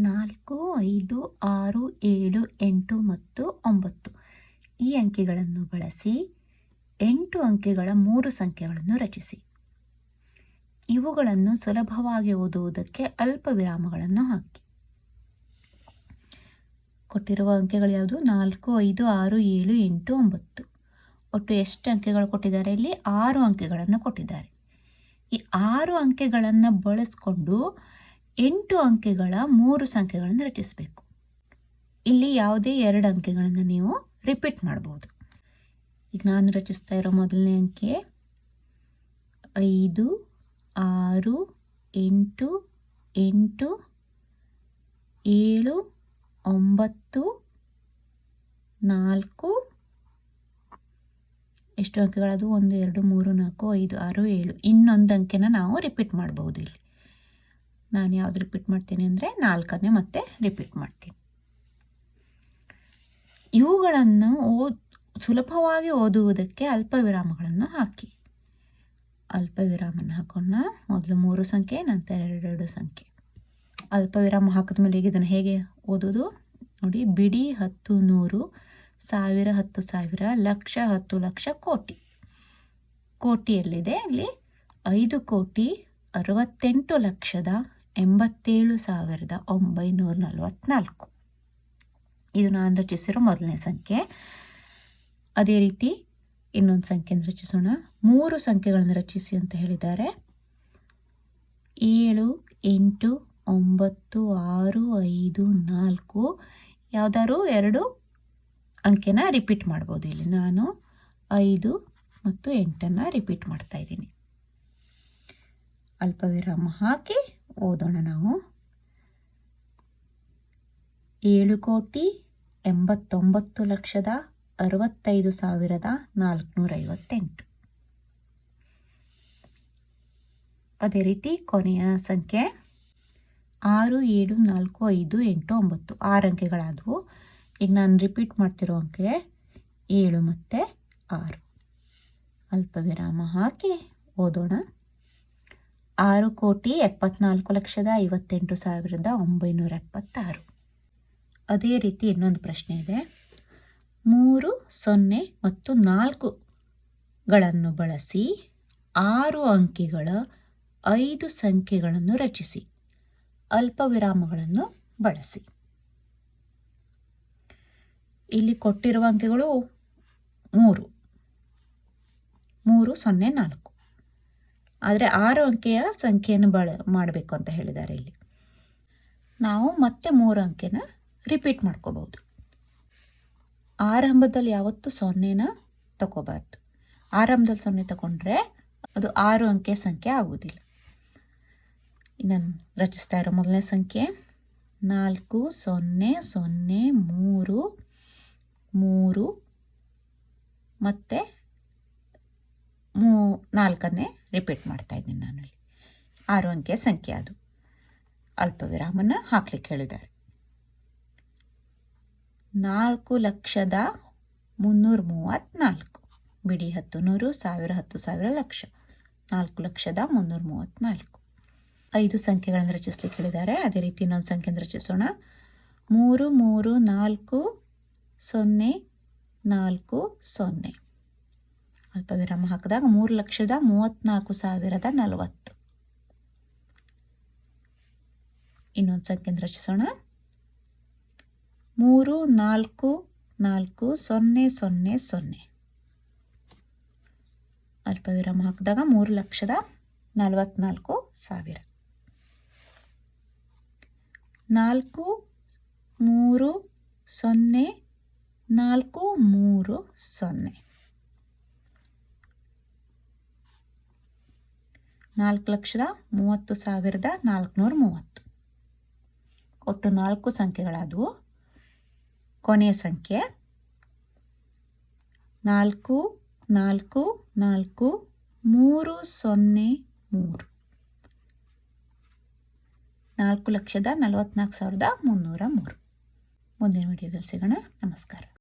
ನಾಲ್ಕು, ಐದು, ಆರು, ಏಳು, ಎಂಟು ಮತ್ತು ಒಂಬತ್ತು. ಈ ಅಂಕೆಗಳನ್ನು ಬಳಸಿ ಎಂಟು ಅಂಕೆಗಳ ಮೂರು ಸಂಖ್ಯೆಗಳನ್ನು ರಚಿಸಿ. ಇವುಗಳನ್ನು ಸುಲಭವಾಗಿ ಓದುವುದಕ್ಕೆ ಅಲ್ಪ ವಿರಾಮಗಳನ್ನು ಹಾಕಿ. ಕೊಟ್ಟಿರುವ ಅಂಕೆಗಳು ಯಾವುದು? ನಾಲ್ಕು, ಐದು, ಆರು, ಏಳು, ಎಂಟು, ಒಂಬತ್ತು. ಒಟ್ಟು ಎಷ್ಟು ಅಂಕೆಗಳು ಕೊಟ್ಟಿದ್ದಾರೆ ಇಲ್ಲಿ? ಆರು ಅಂಕೆಗಳನ್ನು ಕೊಟ್ಟಿದ್ದಾರೆ. ಈ ಆರು ಅಂಕೆಗಳನ್ನು ಬಳಸ್ಕೊಂಡು ಎಂಟು ಅಂಕೆಗಳ ಮೂರು ಸಂಖ್ಯೆಗಳನ್ನು ರಚಿಸಬೇಕು. ಇಲ್ಲಿ ಯಾವುದೇ ಎರಡು ಅಂಕೆಗಳನ್ನು ನೀವು ರಿಪೀಟ್ ಮಾಡ್ಬೋದು. ಈಗ ನಾನು ರಚಿಸ್ತಾ ಇರೋ ಮೊದಲನೇ ಅಂಕೆ ಐದು, ಆರು, ಎಂಟು ಎಂಟು, ಏಳು, ಒಂಬತ್ತು, ನಾಲ್ಕು, ಎಷ್ಟು ಅಂಕೆಗಳದು? ಒಂದು, ಎರಡು, ಮೂರು, ನಾಲ್ಕು, ಐದು, ಆರು, ಏಳು. ಇನ್ನೊಂದು ಅಂಕೆನ ನಾವು ರಿಪೀಟ್ ಮಾಡ್ಬೋದು ಇಲ್ಲಿ. ನಾನು ಯಾವುದು ರಿಪೀಟ್ ಮಾಡ್ತೀನಿ ಅಂದರೆ ನಾಲ್ಕನ್ನೇ ಮತ್ತೆ ರಿಪೀಟ್ ಮಾಡ್ತೀನಿ. ಇವುಗಳನ್ನು ಓದ್, ಸುಲಭವಾಗಿ ಓದುವುದಕ್ಕೆ ಅಲ್ಪ ವಿರಾಮಗಳನ್ನು ಹಾಕಿ. ಅಲ್ಪ ವಿರಾಮನ ಹಾಕೋಣ. ಮೊದಲು ಮೂರು ಸಂಖ್ಯೆ, ನಂತರ ಎರಡೆರಡು ಸಂಖ್ಯೆ. ಅಲ್ಪ ವಿರಾಮ ಹಾಕಿದ ಮೇಲೆ ಈಗ ಇದನ್ನು ಹೇಗೆ ಓದೋದು? ನೋಡಿ, ಬಿಡಿ ಹತ್ತು ನೂರು, ಸಾವಿರ ಹತ್ತು ಸಾವಿರ, ಲಕ್ಷ ಹತ್ತು ಲಕ್ಷ ಕೋಟಿ. ಕೋಟಿಯಲ್ಲಿದೆ. ಅಲ್ಲಿ ಐದು ಕೋಟಿ, ಅರವತ್ತೆಂಟು ಲಕ್ಷದ ಎಂಬತ್ತೇಳು ಸಾವಿರದ ಒಂಬೈನೂರ ನಲವತ್ತ್ನಾಲ್ಕು ಇದು ನಾನು ರಚಿಸಿರೋ ಮೊದಲನೇ ಸಂಖ್ಯೆ. ಅದೇ ರೀತಿ ಇನ್ನೊಂದು ಸಂಖ್ಯೆಯನ್ನು ರಚಿಸೋಣ. ಮೂರು ಸಂಖ್ಯೆಗಳನ್ನು ರಚಿಸಿ ಅಂತ ಹೇಳಿದ್ದಾರೆ. ಏಳು, ಎಂಟು, ಒಂಬತ್ತು, ಆರು, ಐದು, ನಾಲ್ಕು. ಯಾವುದಾದ್ರು ಎರಡು ಅಂಕೆನ ರಿಪೀಟ್ ಮಾಡ್ಬೋದು. ಇಲ್ಲಿ ನಾನು ಐದು ಮತ್ತು ಎಂಟನ್ನು ರಿಪೀಟ್ ಮಾಡ್ತಾ ಇದ್ದೀನಿ. ಅಲ್ಪವಿರಾಮ ಹಾಕಿ ಓದೋಣ ನಾವು. ಏಳು ಕೋಟಿ ಎಂಬತ್ತೊಂಬತ್ತು ಲಕ್ಷದ ಅರವತ್ತೈದು ಸಾವಿರದ ನಾಲ್ಕುನೂರ ಐವತ್ತೆಂಟು ಅದೇ ರೀತಿ ಕೊನೆಯ ಸಂಖ್ಯೆ. ಆರು ಏಳು ನಾಲ್ಕು ಐದು ಎಂಟು ಒಂಬತ್ತು. ಆರು ಅಂಕೆಗಳಾದವು. ಈಗ ನಾನು ರಿಪೀಟ್ ಮಾಡ್ತಿರೋ ಅಂಕೆ ಏಳು ಮತ್ತು ಆರು. ಅಲ್ಪವಿರಾಮ ಹಾಕಿ ಓದೋಣ. ಆರು ಕೋಟಿ ಎಪ್ಪತ್ನಾಲ್ಕು ಲಕ್ಷದ ಐವತ್ತೆಂಟು ಸಾವಿರದ ಒಂಬೈನೂರ ಎಪ್ಪತ್ತಾರು. ಅದೇ ರೀತಿ ಇನ್ನೊಂದು ಪ್ರಶ್ನೆ ಇದೆ. ಮೂರು, ಸೊನ್ನೆ ಮತ್ತು ನಾಲ್ಕುಗಳನ್ನು ಬಳಸಿ ಆರು ಅಂಕಿಗಳ ಐದು ಸಂಖ್ಯೆಗಳನ್ನು ರಚಿಸಿ ಅಲ್ಪ ವಿರಾಮಗಳನ್ನು ಬಳಸಿ. ಇಲ್ಲಿ ಕೊಟ್ಟಿರುವ ಅಂಕೆಗಳು ಮೂರು. ಮೂರು, ಸೊನ್ನೆ, ನಾಲ್ಕು. ಆದರೆ ಆರು ಅಂಕೆಯ ಸಂಖ್ಯೆಯನ್ನು ಬಳ ಮಾಡಬೇಕು ಅಂತ ಹೇಳಿದ್ದಾರೆ ಇಲ್ಲಿ. ನಾವು ಮತ್ತೆ ಮೂರು ಅಂಕೆನ ರಿಪೀಟ್ ಮಾಡ್ಕೋಬಹುದು. ಆರಂಭದಲ್ಲಿ ಯಾವತ್ತೂ ಸೊನ್ನೆನ ತಗೋಬಾರ್ದು ಆರಂಭದಲ್ಲಿ ಸೊನ್ನೆ ತಗೊಂಡ್ರೆ ಅದು ಆರು ಅಂಕೆ ಸಂಖ್ಯೆ ಆಗುವುದಿಲ್ಲ. ಇನ್ನು ರಚಿಸ್ತಾ ಇರೋ ಮೊದಲನೇ ಸಂಖ್ಯೆ. ನಾಲ್ಕು, ಸೊನ್ನೆ ಸೊನ್ನೆ, ಮೂರು ಮೂರು, ಮತ್ತು ಮೂ ನಾಲ್ಕನ್ನೇ ರಿಪೀಟ್ ಮಾಡ್ತಾ ಇದ್ದೀನಿ ನಾನು ಆರು ಅಂಕೆಯ ಸಂಖ್ಯೆ ಅದು. ಅಲ್ಪ ವಿರಾಮನ ಹಾಕ್ಲಿಕ್ಕೆ ಹೇಳಿದ್ದಾರೆ ನಾಲ್ಕು ಲಕ್ಷದ ಮುನ್ನೂರ ಮೂವತ್ತ್ನಾಲ್ಕು. ಬಿಡಿ ಹತ್ತು ನೂರು, ಸಾವಿರ ಹತ್ತು ಸಾವಿರ ಲಕ್ಷ. ನಾಲ್ಕು ಲಕ್ಷದ ಮುನ್ನೂರ ಮೂವತ್ತ್ನಾಲ್ಕು. ಐದು ಸಂಖ್ಯೆಗಳನ್ನು ರಚಿಸ್ಲಿಕ್ಕೆ ಹೇಳಿದ್ದಾರೆ ಅದೇ ರೀತಿ ಇನ್ನೊಂದು ಸಂಖ್ಯೆಯನ್ನು ರಚಿಸೋಣ. ಮೂರು ಮೂರು, ನಾಲ್ಕು, ಸೊನ್ನೆ ನಾಲ್ಕು, ಸೊನ್ನೆ. ಅಲ್ಪ ವಿರಾಮ ಹಾಕಿದಾಗ ಮೂರು ಲಕ್ಷದ ಮೂವತ್ತ್ನಾಲ್ಕು ಸಾವಿರದ ನಲವತ್ತು. ಇನ್ನೊಂದು ಸಂಖ್ಯೆ ರಚಿಸೋಣ. ಮೂರು, ನಾಲ್ಕು ನಾಲ್ಕು, ಸೊನ್ನೆ ಸೊನ್ನೆ ಸೊನ್ನೆ. ಅಲ್ಪ ವಿರಾಮ ಹಾಕಿದಾಗ ಮೂರು ಲಕ್ಷದ ನಲವತ್ತ್ನಾಲ್ಕು ಸಾವಿರ. ನಾಲ್ಕು, ಮೂರು, ಸೊನ್ನೆ, ನಾಲ್ಕು, ಮೂರು, ಸೊನ್ನೆ. ನಾಲ್ಕು ಲಕ್ಷದ ಮೂವತ್ತು ಸಾವಿರದ ನಾಲ್ಕುನೂರ ಮೂವತ್ತು. ಒಟ್ಟು ನಾಲ್ಕು ಸಂಖ್ಯೆಗಳಾದವು. ಕೊನೆಯ ಸಂಖ್ಯೆ. ನಾಲ್ಕು ನಾಲ್ಕು ನಾಲ್ಕು, ಮೂರು, ಸೊನ್ನೆ, ಮೂರು. ನಾಲ್ಕು ಲಕ್ಷದ ನಲವತ್ನಾಲ್ಕು ಸಾವಿರದ ಮುನ್ನೂರ ಮೂರು. ಮುಂದಿನ ವಿಡಿಯೋದಲ್ಲಿ ಸಿಗೋಣ. ನಮಸ್ಕಾರ.